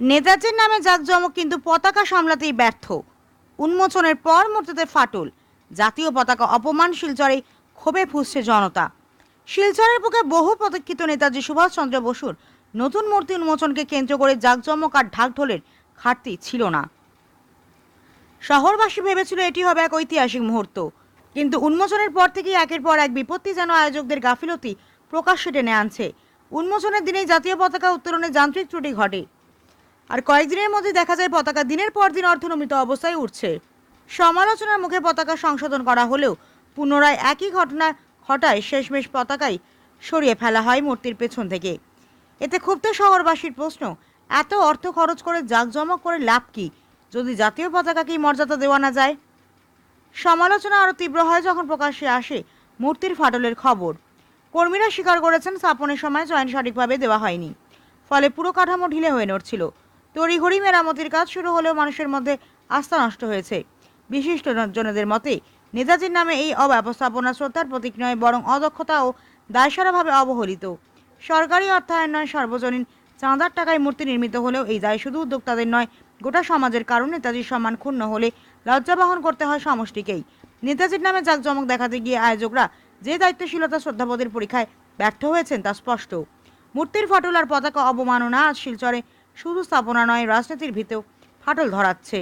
নেতাজির নামে জাঁকজমক কিন্তু পতাকা সামলাতেই ব্যর্থ। উন্মোচনের পর মূর্তিতে ফাটল। জাতীয় পতাকা অপমান, শিলচরে ক্ষোভে ফুসছে জনতা। শিলচরের বুকে বহু প্রতীক্ষিত নেতাজি সুভাষচন্দ্র বসুর নতুন মূর্তি উন্মোচনকে কেন্দ্র করে জাঁকজমক আর ঢাকঢোলের ঘাটতি ছিল না। শহরবাসী ভেবেছিল এটি হবে এক ঐতিহাসিক মুহূর্ত। কিন্তু উন্মোচনের পর থেকেই একের পর এক বিপত্তি যেন আয়োজকদের গাফিলতি প্রকাশ্যে টেনে আনছে। উন্মোচনের দিনেই জাতীয় পতাকা উত্তোলনে যান্ত্রিক ত্রুটি ঘটে। আর কয়েকদিনের মধ্যে দেখা যায় পতাকা দিনের পর দিন অর্থনমিত অবস্থায় উঠছে। সমালোচনার মুখে পতাকা সংশোধন করা হলেও পুনরায় একই ঘটনা ঘটায় শেষমেশ পতাকাই সরিয়ে ফেলা হয় মূর্তির পেছন থেকে। এতে ক্ষুব্ধ শহরবাসীর প্রশ্ন, এত অর্থ খরচ করে জাঁকজমক করে লাভ কি? যদি জাতীয় পতাকাকেই মর্যাদা দেওয়া না যায়? সমালোচনা আরও তীব্র হয় যখন প্রকাশ্যে আসে মূর্তির ফাটলের খবর। কর্মীরা স্বীকার করেছেন, স্থাপনের সময় চয়ন সঠিকভাবে দেওয়া হয়নি। ফলে পুরো কাঠামো ঢিলে হয়ে নড়ছিল। তড়িঘড়ি মেরামতির কাজ শুরু হলেও মানুষের মধ্যে আস্থা নষ্ট হয়েছে। বিশিষ্ট জনদের মতে, নেতাজির নামে এই অব্যবস্থাপনা শ্রদ্ধার প্রতীক নয়, বরং অদক্ষতা ও দায়সারাভাবে অবহেলিত। সরকারি অর্থায়ন নয়, সর্বজনীন চাঁদার টাকায় মূর্তি নির্মিত হলেও এই দায় শুধু উদ্যোক্তাদের নয়, গোটা সমাজের কারণে নেতাজির সম্মান ক্ষুণ্ণ হলে লজ্জা বহন করতে হয় সমষ্টিকেই। নেতাজির নামে জাঁকজমক দেখাতে গিয়ে আয়োজকরা যে দায়িত্বশীলতা শ্রদ্ধাবোধের পরীক্ষায় ব্যর্থ হয়েছেন তা স্পষ্ট। মূর্তির ফাটল পতাকা অবমাননা আজ শিলচরে শুধু স্থাপনা নয় রাজনীতির ভিতেও ফাটল ধরাচ্ছে।